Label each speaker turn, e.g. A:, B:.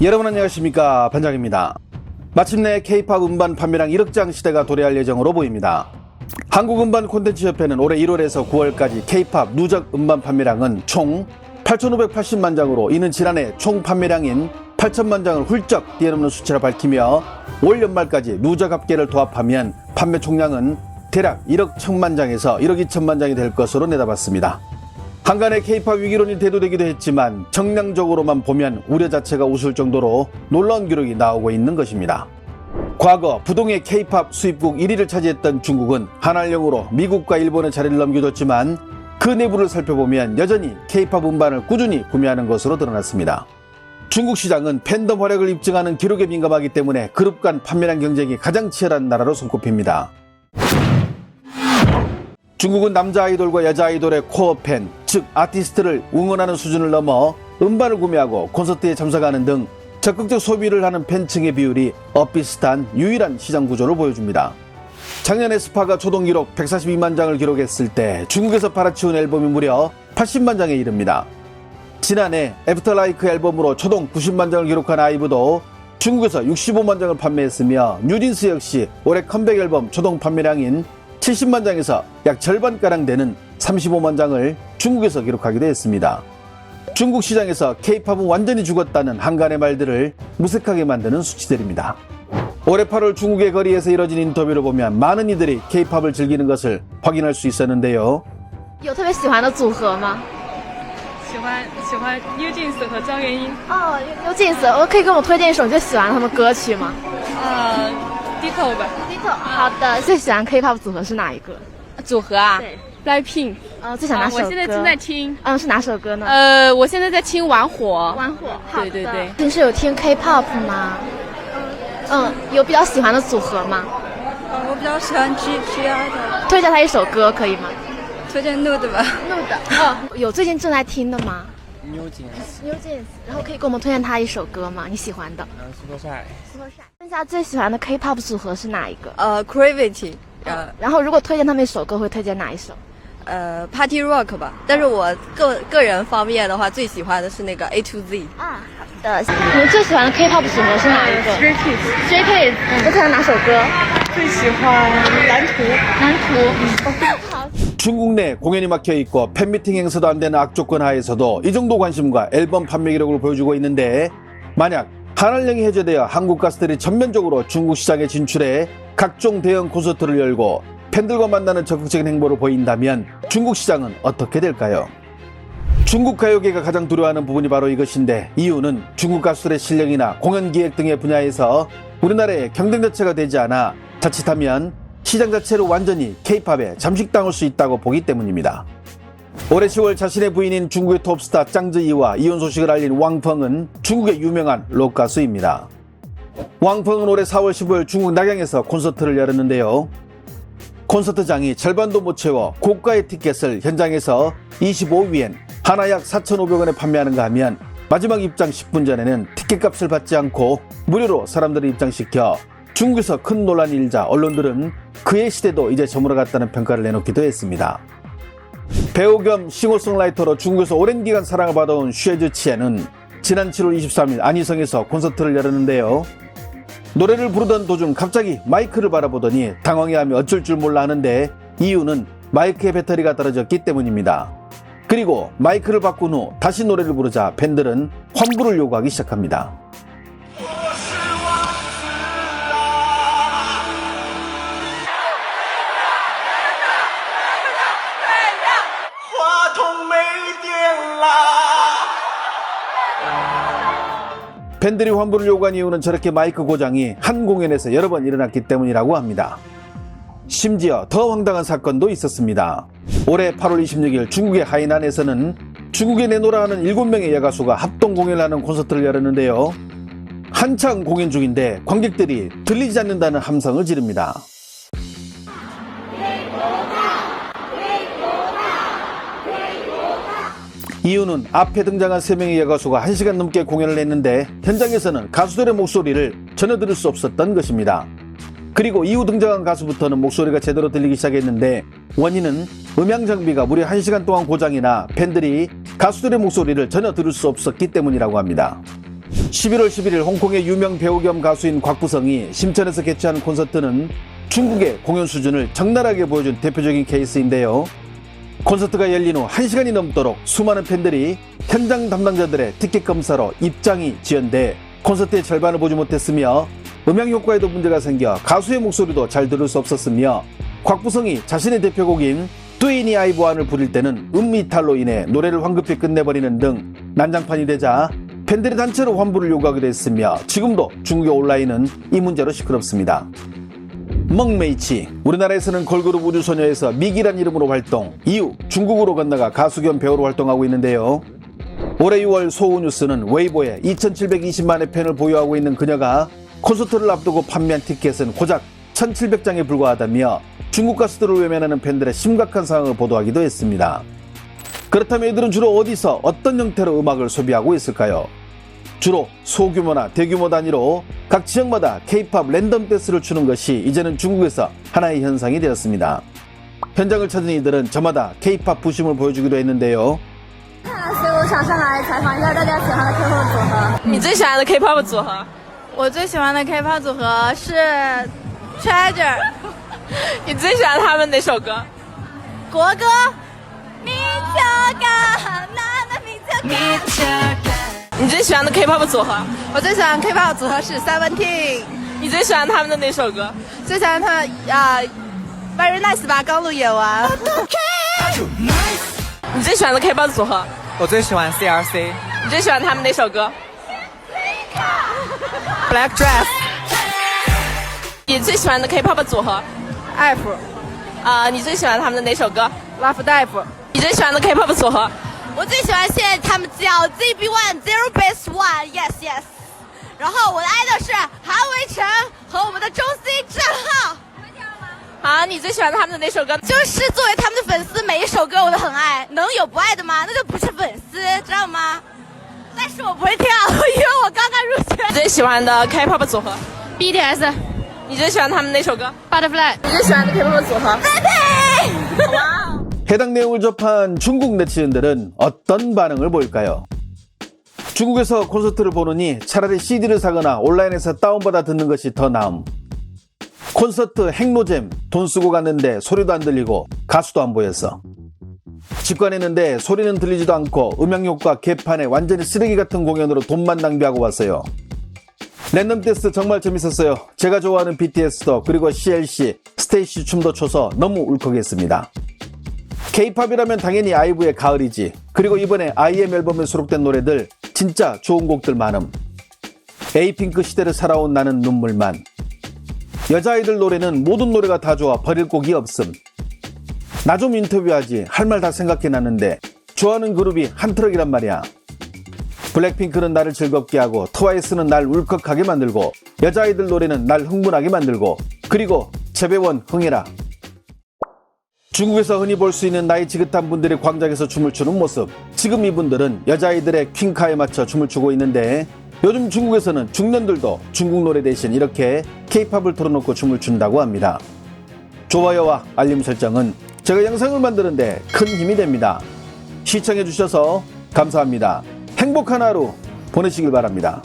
A: 여러분 안녕하십니까 반장입니다. 마침내 K-팝 음반 판매량 1억 장 시대가 도래할 예정으로 보입니다. 한국음반 콘텐츠협회는 올해 1월에서 9월까지 K-팝 누적 음반 판매량은 총 8,580만 장으로 이는 지난해 총 판매량인 8천만 장을 훌쩍 뛰어넘는 수치라 밝히며 올 연말까지 누적 합계를 도합하면 판매 총량은 대략 1억 1천만 장에서 1억 2천만 장이 될 것으로 내다봤습니다. 한간의 케이팝 위기론이 대두되기도 했지만 정량적으로만 보면 우려 자체가 웃을 정도로 놀라운 기록이 나오고 있는 것입니다. 과거 부동의 케이팝 수입국 1위를 차지했던 중국은 한알령으로 미국과 일본의 자리를 넘겨줬지만 그 내부를 살펴보면 여전히 케이팝 음반을 꾸준히 구매하는 것으로 드러났습니다. 중국 시장은 팬덤 활약을 입증하는 기록에 민감하기 때문에 그룹 간 판매량 경쟁이 가장 치열한 나라로 손꼽힙니다. 중국은 남자 아이돌과 여자 아이돌의 코어 팬, 즉 아티스트를 응원하는 수준을 넘어 음반을 구매하고 콘서트에 참석하는 등 적극적 소비를 하는 팬층의 비율이 엇비슷한 유일한 시장 구조를 보여줍니다. 작년에 스파가 초동 기록 142만 장을 기록했을 때 중국에서 팔아치운 앨범이 무려 80만 장에 이릅니다. 지난해 애프터라이크 앨범으로 초동 90만 장을 기록한 아이브도 중국에서 65만 장을 판매했으며 뉴진스 역시 올해 컴백 앨범 초동 판매량인 70만 장에서 약 절반가량 되는 35만 장을 중국에서 기록하기도 했습니다. 중국 시장에서 케이팝은 완전히 죽었다는 한간의 말들을 무색하게 만드는 수치들입니다. 올해 8월 중국의 거리에서 이뤄진 인터뷰를 보면 많은 이들이 케이팝을 즐기는 것을 확인할 수 있었는데요.
B: 有特别喜欢的组合吗？
C: 喜欢喜欢 New Jeans 和张元英，
B: 哦，New Jeans，我可以给我们推荐一首你最喜欢的他们歌曲吗
C: 呃 ，Ditto 吧
B: ，？Ditto。好的，最喜欢 K-pop 组合是哪一个？
C: 组合啊
B: 对
C: ，Blackpink，
B: 嗯，最想哪
C: 啊
B: 首歌？
C: 我现在正在听，
B: 嗯，是哪首歌呢？
C: 呃，我现在在听玩火，
B: 玩火。好的
C: 对对对
B: 平时有听 K-pop 吗？嗯，有比较喜欢的组合吗？
D: 呃，我比较喜欢 G G R 的，
B: 推荐他一首歌可以吗
D: 推荐 Nude 吧。
B: ？Nude。哦，有最近正在听的吗
E: New
B: Jeans，？New Jeans，然后可以给我们推荐他一首歌吗？你喜欢的
E: 然后 Super
B: Shy，？Super Shy。剩下最喜欢的 K-pop 组合是哪一个？
D: 呃，Gravity，呃
B: 然后如果推荐他们一首歌，会推荐哪一首？
D: 呃，Party Rock 吧。但是我个个人方面的话，最喜欢的是那个 A to Z。
B: 啊，好的。你们最喜欢的 K-pop 组合是哪一个
C: Stray
B: Kids，？Stray Kids。最喜欢哪首歌？
C: 最喜欢蓝图，
B: 蓝图。好。
A: 중국 내 공연이 막혀 있고 팬미팅 행사도 안 되는 악조건 하에서도 이 정도 관심과 앨범 판매 기록을 보여주고 있는데 만약 한알령이 해제되어 한국 가수들이 전면적으로 중국 시장에 진출해 각종 대형 콘서트를 열고 팬들과 만나는 적극적인 행보를 보인다면 중국 시장은 어떻게 될까요? 중국 가요계가 가장 두려워하는 부분이 바로 이것인데 이유는 중국 가수들의 실력이나 공연 기획 등의 분야에서 우리나라의 경쟁 자체가 되지 않아 자칫하면 시장 자체로 완전히 케이팝에 잠식당할 수 있다고 보기 때문입니다. 올해 10월 자신의 부인인 중국의 톱스타 짱즈이와 이혼 소식을 알린 왕펑은 중국의 유명한 록 가수입니다. 왕펑은 올해 4월 15일 중국 낙양에서 콘서트를 열었는데요. 콘서트장이 절반도 못 채워 고가의 티켓을 현장에서 25위엔 하나 약 4,500원에 판매하는가 하면 마지막 입장 10분 전에는 티켓값을 받지 않고 무료로 사람들을 입장시켜 중국에서 큰 논란이 일자 언론들은 그의 시대도 이제 저물어갔다는 평가를 내놓기도 했습니다. 배우 겸 싱어송라이터로 중국에서 오랜 기간 사랑을 받아온 슈에즈 치에는 지난 7월 23일 안희성에서 콘서트를 열었는데요. 노래를 부르던 도중 갑자기 마이크를 바라보더니 당황해하며 어쩔 줄 몰라 하는데 이유는 마이크의 배터리가 떨어졌기 때문입니다. 그리고 마이크를 바꾼 후 다시 노래를 부르자 팬들은 환불을 요구하기 시작합니다. 팬들이 환불을 요구한 이유는 저렇게 마이크 고장이 한 공연에서 여러 번 일어났기 때문이라고 합니다. 심지어 더 황당한 사건도 있었습니다. 올해 8월 26일 중국의 하이난에서는 중국에 내노라 하는 7명의 여가수가 합동 공연을 하는 콘서트를 열었는데요. 한창 공연 중인데 관객들이 들리지 않는다는 함성을 지릅니다. 이유는 앞에 등장한 3명의 여가수가 1시간 넘게 공연을 했는데 현장에서는 가수들의 목소리를 전혀 들을 수 없었던 것입니다. 그리고 이후 등장한 가수부터는 목소리가 제대로 들리기 시작했는데 원인은 음향 장비가 무려 1시간 동안 고장이나 팬들이 가수들의 목소리를 전혀 들을 수 없었기 때문이라고 합니다. 11월 11일 홍콩의 유명 배우 겸 가수인 곽부성이 심천에서 개최한 콘서트는 중국의 공연 수준을 적나라하게 보여준 대표적인 케이스인데요. 콘서트가 열린 후 1시간이 넘도록 수많은 팬들이 현장 담당자들의 티켓 검사로 입장이 지연돼 콘서트의 절반을 보지 못했으며 음향 효과에도 문제가 생겨 가수의 목소리도 잘 들을 수 없었으며 곽부성이 자신의 대표곡인 뚜이니 아이브완을 부를 때는 음이탈로 인해 노래를 황급히 끝내버리는 등 난장판이 되자 팬들이 단체로 환불을 요구하기도 했으며 지금도 중국의 온라인은 이 문제로 시끄럽습니다. 멍메이치. 우리나라에서는 걸그룹 우주소녀에서 미기란 이름으로 활동. 이후 중국으로 건너가 가수 겸 배우로 활동하고 있는데요. 올해 6월 소우 뉴스는 웨이보에 2720만의 팬을 보유하고 있는 그녀가 콘서트를 앞두고 판매한 티켓은 고작 1700장에 불과하다며 중국 가수들을 외면하는 팬들의 심각한 상황을 보도하기도 했습니다. 그렇다면 이들은 주로 어디서 어떤 형태로 음악을 소비하고 있을까요? 주로 소규모나 대규모 단위로 각 지역마다 K-팝 랜덤 댄스를 추는 것이 이제는 중국에서 하나의 현상이 되었습니다. 현장을 찾은 이들은 저마다 K-팝 부심을 보여주기도 했는데요.
E: 所以我想上来采访一下大家喜欢的 K-pop 组合。
C: 你最喜欢的 K-pop 组合？
D: 我最喜欢的 K-pop 组合是 Treasure
C: 你最喜欢他们哪首歌？
D: 国歌。米秋嘎，那那米秋嘎。
C: 你最喜欢的 K-pop 组合？
D: 我最喜欢 K-pop 组合是 Seventeen，
C: 你最喜欢他们的哪首歌？
D: 最喜欢他啊、Very Nice 吧，刚录演完。
C: 你最喜欢的 K-pop 组合？
F: 我最喜欢 CRC
C: 你最喜欢他们哪首歌
F: ？Black Dress。
C: 你最喜欢的 K-pop 组合
D: ？F
C: 啊、你最喜欢他们的哪首歌
D: ？Love Dive。
C: 你最喜欢的 K-pop 组合？
D: 我最喜欢现在他们叫 ZB One Zero Base One，Yes Yes。然后我的 idol 是韩维辰和我们的中 C 郑浩。
C: 啊，你最喜欢他们的哪首歌？
D: 就是作为他们的粉丝，每一首歌我都很爱，能有不爱的吗？那就不是粉丝，知道吗？但是我不会跳，因为我刚刚入
C: 你
D: 圈。
C: 最喜欢的 K-pop 组合
B: ？BTS
C: 你最喜欢他们哪首歌
B: ？Butterfly
C: 你最喜欢的 K-pop 组合？
A: 해당 내용을 접한 중국 네티즌들은 어떤 반응을 보일까요? 중국에서 콘서트를 보느니 차라리 CD를 사거나 온라인에서 다운받아 듣는 것이 더 나음. 콘서트 행로잼 돈 쓰고 갔는데 소리도 안 들리고 가수도 안 보였어. 직관했는데 소리는 들리지도 않고 음향효과 개판에 완전히 쓰레기 같은 공연으로 돈만 낭비하고 왔어요. 랜덤 댄스 정말 재밌었어요. 제가 좋아하는 BTS도 그리고 CLC, 스테이시 춤도 춰서 너무 울컥했습니다. K-팝이라면 당연히 아이브의 가을이지. 그리고 이번에 IM 앨범에 수록된 노래들 진짜 좋은 곡들 많음. 에이핑크 시대를 살아온 나는 눈물만. 여자아이들 노래는 모든 노래가 다 좋아 버릴 곡이 없음. 나 좀 인터뷰하지. 할 말 다 생각해 놨는데 좋아하는 그룹이 한 트럭이란 말이야. 블랙핑크는 나를 즐겁게 하고 트와이스는 날 울컥하게 만들고 여자아이들 노래는 날 흥분하게 만들고 그리고 재배원 흥해라. 중국에서 흔히 볼 수 있는 나이 지긋한 분들이 광장에서 춤을 추는 모습. 지금 이분들은 여자아이들의 퀸카에 맞춰 춤을 추고 있는데 요즘 중국에서는 중년들도 중국 노래 대신 이렇게 케이팝을 틀어놓고 춤을 춘다고 합니다. 좋아요와 알림 설정은 제가 영상을 만드는데 큰 힘이 됩니다. 시청해주셔서 감사합니다. 행복한 하루 보내시길 바랍니다.